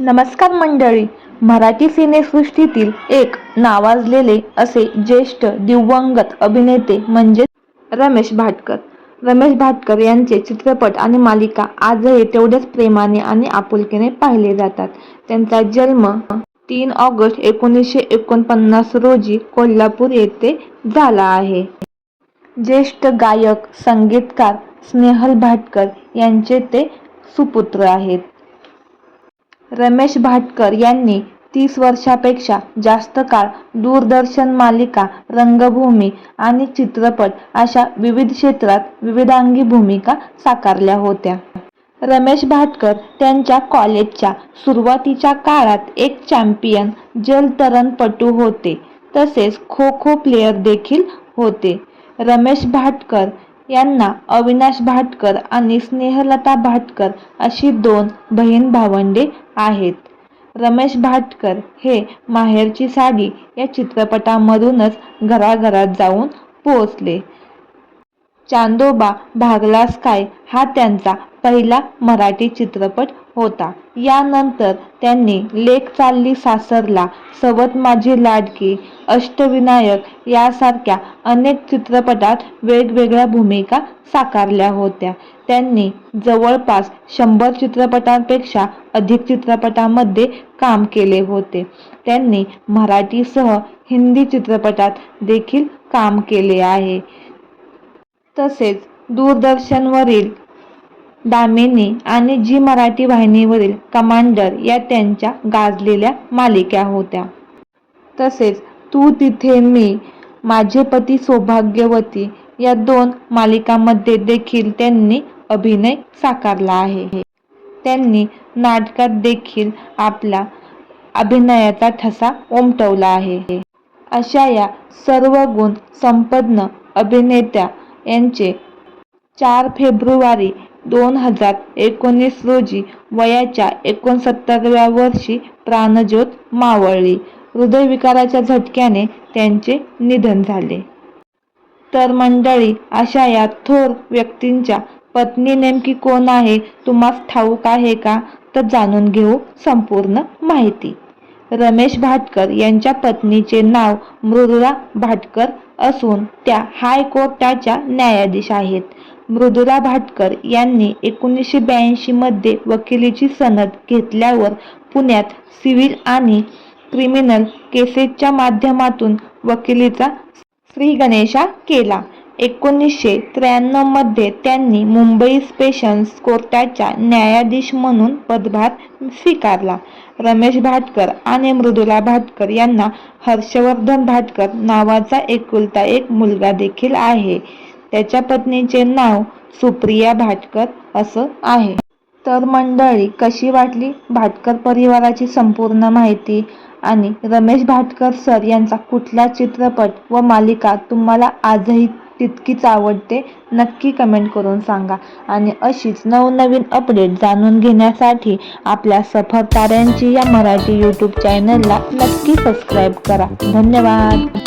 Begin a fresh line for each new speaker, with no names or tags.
नमस्कार मंडळी. मराठी सिनेसृष्टीतील एक नावाजलेले असे ज्येष्ठ दिवंगत अभिनेते म्हणजे रमेश भाटकर. रमेश भाटकर यांचे चित्रपट आणि मालिका आजही तेवढ्याच प्रेमाने आणि आपुलकीने पाहिले जातात. त्यांचा जन्म तीन ऑगस्ट एकोणीसशे एकोणपन्नास रोजी कोल्हापूर येथे झाला आहे. ज्येष्ठ गायक संगीतकार स्नेहल भाटकर यांचे ते सुपुत्र आहेत. रमेश भाटकर यांनी तीस वर्षापेक्षा जास्त काळ दूरदर्शन मालिका रंगभूमी आणि चित्रपट अशा विविध क्षेत्रात विविधांगी भूमिका साकारल्या होत्या. रमेश भाटकर त्यांच्या कॉलेजच्या सुरुवातीच्या काळात एक चॅम्पियन जलतरणपटू होते. तसेच खो खो प्लेयर देखील होते. रमेश भाटकर यांना अविनाश भाटकर आणि स्नेहलता भाटकर अशी दोन बहीण भावंडे आहेत. रमेश भाटकर हे माहेरची साडी या चित्रपटामधूनच घराघरात जाऊन पोहोचले. चांदोबा भागलास काय? हा त्यांचा पहिला मराठी चित्रपट होता. यानंतर त्यांनी लेक चालली सासरला सवत माझी लाडकी अष्टविनायक यासारख्या अनेक चित्रपटात वेगवेगळ्या भूमिका साकारल्या होत्या. त्यांनी जवळपास शंभर चित्रपटांपेक्षा अधिक चित्रपटांमध्ये काम केले होते. त्यांनी मराठीसह हिंदी चित्रपटात देखील काम केले आहे. तसेच दूरदर्शनवरील दामिनी आणि जी मराठी वाहिनीवरील कमांडर या त्यांच्या गाजलेल्या मालिका होत्या. तसेच तू तिथे मी माझे पती सौभाग्यवती या दोन मालिकांमध्ये देखील त्यांनी अभिनय साकारला आहे. त्यांनी नाटकात देखील आपला अभिनयाचा ठसा उमटवला आहे. अशा या सर्व गुण संपन्न अभिनेत्या यांचे चार फेब्रुवारी दोन हजार एकोणीस रोजी वयाच्या एकोणसत्तराव्या वर्षी प्राणज्योत मावळली. हृदयविकाराच्या झटक्याने त्यांचे निधन झाले. तर मंडळी अशा या थोर व्यक्तींच्या पत्नी नेमकी कोण आहे? तुम्हाला ठाऊक आहे का? तर जाणून घेऊ संपूर्ण माहिती. रमेश भाटकर यांच्या पत्नीचे नाव मृदुला भाटकर असून त्या हायकोर्टाच्या न्यायाधीश आहेत. मृदुला भाटकर यांनी एकोणीसशे ब्याऐंशी मध्ये वकिलीची सनद घेतल्यावर पुण्यात सिव्हिल आणि क्रिमिनल केसेसच्या माध्यमातून वकिलीचा श्रीगणेशा केला. एकोणीसशे त्र्याण्णवमध्ये त्यांनी मुंबई स्पेशन्स कोर्टाच्या न्यायाधीश म्हणून पदभार स्वीकारला. रमेश भाटकर आणि मृदुला भाटकर यांना हर्षवर्धन भाटकर नावाचा एकुलता एक मुलगा देखील आहे. त्याच्या पत्नीचे नाव सुप्रिया भाटकर असं आहे. तर मंडळी कशी वाटली भाटकर परिवाराची संपूर्ण माहिती? आणि रमेश भाटकर सर यांचा कुठला चित्रपट व मालिका तुम्हाला आजही तितकीच आवडते नक्की कमेंट करून सांगा. आणि अशीच नवनवीन अपडेट जाणून घेण्यासाठी आपल्या सफर ताऱ्यांची या मराठी यूट्यूब चॅनलला नक्की सबस्क्राईब करा. धन्यवाद.